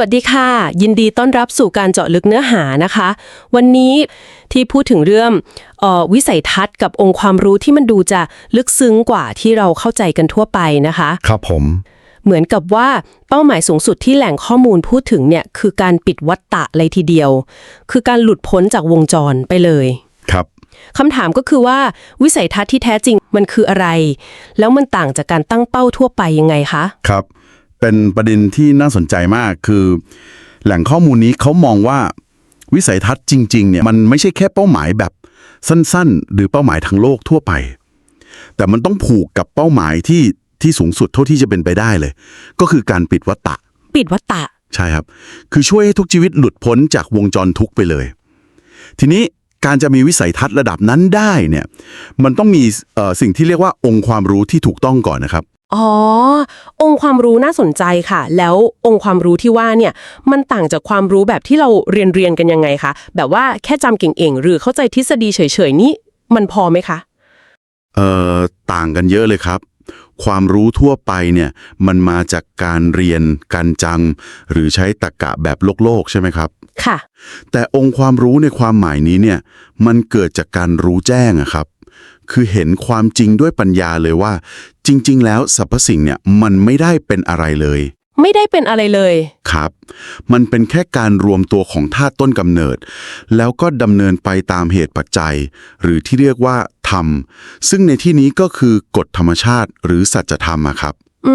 วัสดีค่ะ ยินดีต้อนรับสู่การเจาะลึกเนื้อหานะคะ วันนี้ที่พูดถึงเรื่องเออวิสัยทัศน์กับองค์ความรู้ที่มันดูจะลึกซึ้งกว่าที่เราเข้าใจกันทั่วไปนะคะ ครับผม เหมือนกับว่าเป้าหมายสูงสุดที่แหล่งข้อมูลพูดถึงเนี่ยคือการปิดวัฏฏะเลยทีเดียว คือการหลุดพ้นจากวงจรไปเลยครับคำถามก็คือว่าวิสัยทัศน์ที่แท้จริงมันคืออะไร แล้วมันต่างจากการตั้งเป้าทั่วไปยังไงคะ ครับ เป็นประเด็นที่น่าสนใจมากคือ แหล่งข้อมูลนี้เขามองว่าวิสัยทัศน์จริงๆเนี่ยมันไม่ใช่แค่เป้าหมายแบบสั้นๆ หรือเป้าหมายทางโลกทั่วไป แต่มันต้องผูกกับเป้าหมายที่ที่สูงสุดเท่าที่จะเป็นไปได้เลย ก็คือการปิดวัฏฏะปิดวัฏฏะใช่ครับ คือช่วยให้ทุกชีวิตหลุดพ้นจากวงจรทุกข์ไปเลย ทีนี้การจะมีวิสัยทัศน์ระดับนั้นได้เนี่ยมันต้องมีเอ่อสิ่งที่เรียกว่าองค์ความรู้ที่ถูกต้องก่อนนะครับ อ๋อ องค์ความรู้น่าสนใจค่ะ แล้วองค์ความรู้ที่ว่าเนี่ย มันต่างจากความรู้แบบที่เราเรียนเรียนกันยังไงคะ แบบว่าแค่จำเก่งๆ หรือเข้าใจทฤษฎีเฉยๆ นี่มันพอไหมคะ เอ่อ ต่างกันเยอะเลยครับ ความรู้ทั่วไปเนี่ย มันมาจากการเรียน การจำหรือใช้ตรรกะแบบโลกโลกๆใช่ไหมครับ ค่ะ แต่องค์ความรู้ในความหมายนี้เนี่ย มันเกิดจากการรู้แจ้งอะครับคือเห็นความจริงด้วยปัญญาเลยว่า จริง ๆ แล้วสรรพสิ่งเนี่ยมันไม่ได้เป็นอะไรเลย ไม่ได้เป็นอะไรเลย ครับ มันเป็นแค่การรวมตัวของธาตุต้นกำเนิด แล้วก็ดำเนินไปตามเหตุปัจจัย หรือที่เรียกว่าธรรม ซึ่งในที่นี้ก็คือกฎธรรมชาติหรือสัจธรรมอะครับ อื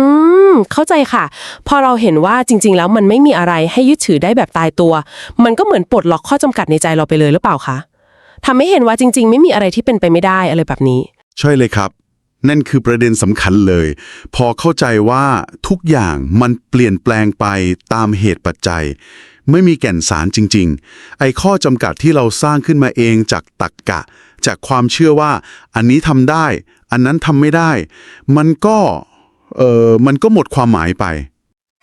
ม เข้าใจค่ะ พอเราเห็นว่าจริง ๆ แล้วมันไม่มีอะไรให้ยึดถือได้แบบตายตัว มันก็เหมือนปลดล็อกข้อจำกัดในใจเราไปเลยหรือเปล่าคะทำให้เห็นว่าจริง ๆ ไม่มีอะไรที่เป็นไปไม่ได้อะไรแบบนี้ ใช่เลยครับ นั่นคือประเด็นสำคัญเลย พอเข้าใจว่าทุกอย่างมันเปลี่ยนแปลงไปตามเหตุปัจจัย ไม่มีแก่นสารจริง ๆ ไอ้ข้อจำกัดที่เราสร้างขึ้นมาเองจากตักกะ จากความเชื่อว่าอันนี้ทำได้ อันนั้นทำไม่ได้ มันก็เออมันก็หมดความหมายไป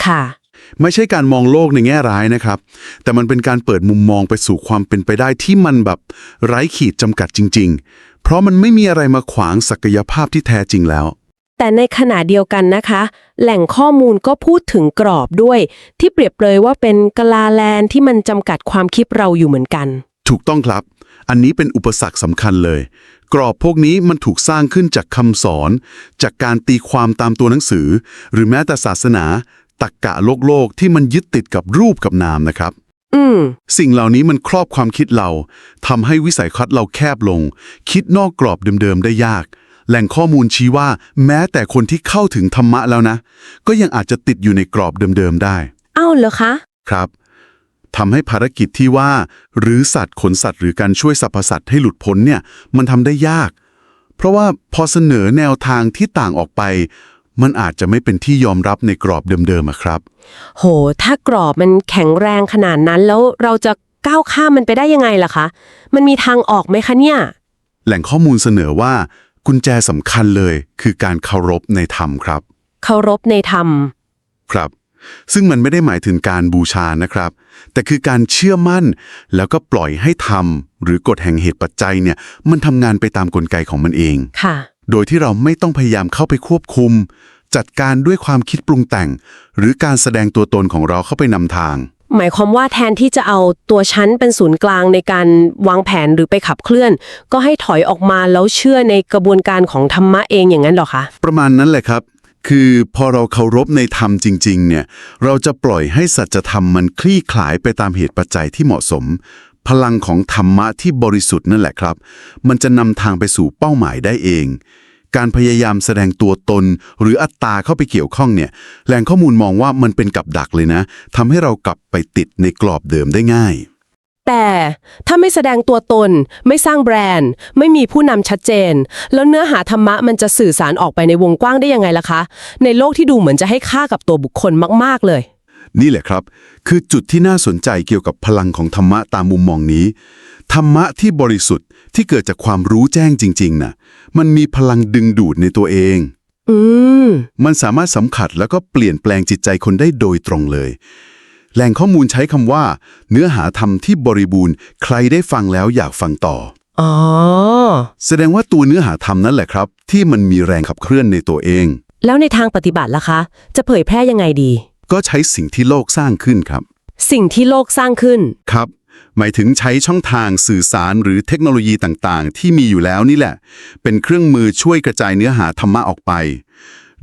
ค่ะ ไม่ใช่การมองโลกในแง่ร้ายนะครับ แต่มันเป็นการเปิดมุมมองไปสู่ความเป็นไปได้ที่มันแบบไร้ขีดจำกัดจริง ๆ เพราะมันไม่มีอะไรมาขวางศักยภาพที่แท้จริงแล้ว แต่ในขณะเดียวกันนะคะ แหล่งข้อมูลก็พูดถึงกรอบด้วย ที่เปรียบเลยว่าเป็นกลาแลนที่มันจำกัดความคิดเราอยู่เหมือนกัน ถูกต้องครับ อันนี้เป็นอุปสรรคสำคัญเลย กรอบพวกนี้มันถูกสร้างขึ้นจากคำสอน จากการตีความตามตัวหนังสือ หรือแม้แต่ศาสนา ตรกกะโลกโลกที่มันยึดติดกับรูปกับนามนะครับ อืม สิ่งเหล่านี้มันครอบความคิดเราทำให้วิสัยทัศน์เราแคบลง คิดนอกกรอบเดิมๆได้ยาก แหล่งข้อมูลชี้ว่า แม้แต่คนที่เข้าถึงธรรมะแล้วนะ ก็ยังอาจจะติดอยู่ในกรอบเดิมๆได้ เอ้าเหรอคะ ครับทำให้ภารกิจที่ว่า หรือสัตว์ขนสัตว์หรือการช่วยสรรพสัตว์ให้หลุดพ้นเนี่ยมันทำได้ยาก เพราะว่าพอเสนอแนวทางที่ต่างออกไป มันอาจจะไม่เป็นที่ยอมรับในกรอบเดิมๆอะครับ โห ถ้ากรอบมันแข็งแรงขนาดนั้นแล้วเราจะก้าวข้ามมันไปได้ยังไงล่ะคะ มันมีทางออกไหมคะเนี่ย แหล่งข้อมูลเสนอว่า กุญแจสำคัญเลย คือการเคารพในธรรมครับ เคารพในธรรม ครับ ซึ่งมันไม่ได้หมายถึงการบูชานะครับ แต่คือการเชื่อมั่น แล้วก็ปล่อยให้ธรรมหรือกฎแห่งเหตุปัจจัยเนี่ย มันทำงานไปตามกลไกของมันเอง ค่ะ โดยที่เราไม่ต้องพยายามเข้าไปควบคุม จัดการด้วยความคิดปรุงแต่ง หรือการแสดงตัวตนของเราเข้าไปนำทาง หมายความว่าแทนที่จะเอาตัวชั้นเป็นศูนย์กลางในการวางแผนหรือไปขับเคลื่อน ก็ให้ถอยออกมาแล้วเชื่อในกระบวนการของธรรมะเองอย่างนั้นเหรอคะ ประมาณนั้นแหละครับ คือพอเราเคารพในธรรมจริง ๆ เนี่ย เราจะปล่อยให้สัจธรรมมันคลี่คลายไปตามเหตุปัจจัยที่เหมาะสม พลังของธรรมะที่บริสุทธิ์นั่นแหละครับ มันจะนำทางไปสู่เป้าหมายได้เอง การพยายามแสดงตัวตน หรืออัตตาเข้าไปเกี่ยวข้องเนี่ยแหล่งข้อมูลมองว่ามันเป็นกับดักเลยนะทำให้เรากลับไปติดในกรอบเดิมได้ง่าย แต่ถ้าไม่แสดงตัวตน ไม่สร้างแบรนด์ ไม่มีผู้นำชัดเจน แล้วเนื้อหาธรรมะมันจะสื่อสารออกไปในวงกว้างได้ยังไงล่ะคะ ในโลกที่ดูเหมือนจะให้ค่ากับตัวบุคคลมาก ๆเลย นี่แหละครับ คือจุดที่น่าสนใจเกี่ยวกับพลังของธรรมะตามมุมมองนี้ ธรรมะที่บริสุทธิ์ที่เกิดจากความรู้แจ้งจริงๆน่ะ มันมีพลังดึงดูดในตัวเอง อืม มันสามารถสัมผัสแล้วก็เปลี่ยนแปลงจิตใจคนได้โดยตรงเลย แหล่งข้อมูลใช้คำว่า เนื้อหาธรรมที่บริบูรณ์ ใครได้ฟังแล้วอยากฟังต่อ อ๋อ แสดงว่าตัวเนื้อหาธรรมนั่นแหละครับ ที่มันมีแรงขับเคลื่อนในตัวเอง แล้วในทางปฏิบัติล่ะคะ จะเผยแพร่ยังไงดี ก็ใช้สิ่งที่โลกสร้างขึ้นครับ สิ่งที่โลกสร้างขึ้น ครับ หมายถึงใช้ช่องทางสื่อสารหรือเทคโนโลยีต่างๆ ที่มีอยู่แล้วนี่แหละ เป็นเครื่องมือช่วยกระจายเนื้อหาธรรมะออกไป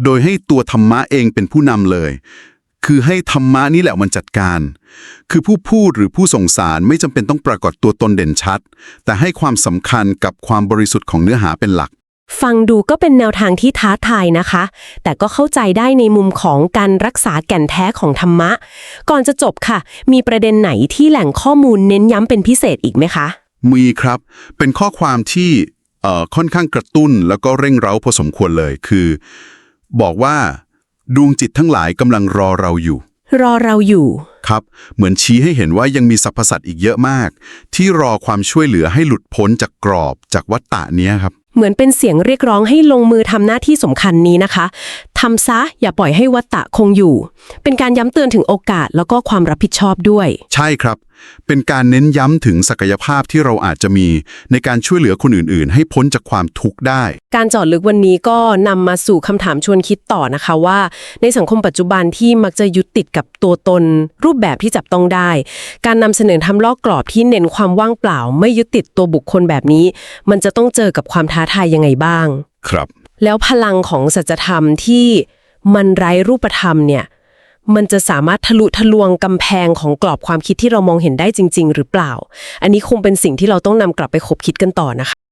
โดยให้ตัวธรรมะเองเป็นผู้นำเลย คือให้ธรรมะนี่แหละมันจัดการ คือผู้พูดหรือผู้ส่งสารไม่จำเป็นต้องปรากฏตัวตนเด่นชัด แต่ให้ความสำคัญกับความบริสุทธิ์ของเนื้อหาเป็นหลัก ฟังดูก็เป็นแนวทางที่ท้าทายนะคะ แต่ก็เข้าใจได้ในมุมของการรักษาแก่นแท้ของธรรมะ ก่อนจะจบค่ะ มีประเด็นไหนที่แหล่งข้อมูลเน้นย้ำเป็นพิเศษอีกไหมคะ มีครับ เป็นข้อความที่เอ่อค่อนข้างกระตุ้นแล้วก็เร่งเร้าพอสมควรเลยคือ บอกว่า ดวงจิตทั้งหลายกำลังรอเราอยู่ รอเราอยู่ ครับ เหมือนชี้ให้เห็นว่ายังมีสรรพสัตว์อีกเยอะมาก ที่รอความช่วยเหลือให้หลุดพ้นจากกรอบจากวัฏฏะเนี้ยครับ เหมือนเป็นเสียงเรียกร้องให้ลงมือทำหน้าที่สำคัญนี้นะคะทำซะอย่าปล่อยให้วัตตะคงอยู่ เป็นการย้ำเตือนถึงโอกาสแล้วก็ความรับผิดชอบด้วย ใช่ครับ เป็นการเน้นย้ำถึงศักยภาพที่เราอาจจะมีในการช่วยเหลือคนอื่นๆ ให้พ้นจากความทุกข์ได้ การเจอดลึกวันนี้ก็นำมาสู่คำถามชวนคิดต่อนะคะว่า ในสังคมปัจจุบันที่มักจะยึดติดกับตัวตน รูปแบบที่จับต้องได้ การนำเสนอทำลอกกรอบที่เน้นความว่างเปล่า ไม่ยึดติดตัวบุคคลแบบนี้ มันจะต้องเจอกับความท้าทายยังไงบ้าง ครับ แล้วพลังของสัจธรรมที่มันไร้รูปธรรมเนี่ย มันจะสามารถทะลุทะลวงกำแพงของกรอบความคิดที่เรามองเห็นได้จริง ๆ หรือเปล่า อันนี้คงเป็นสิ่งที่เราต้องนำกลับไปคบคิดกันต่อนะคะ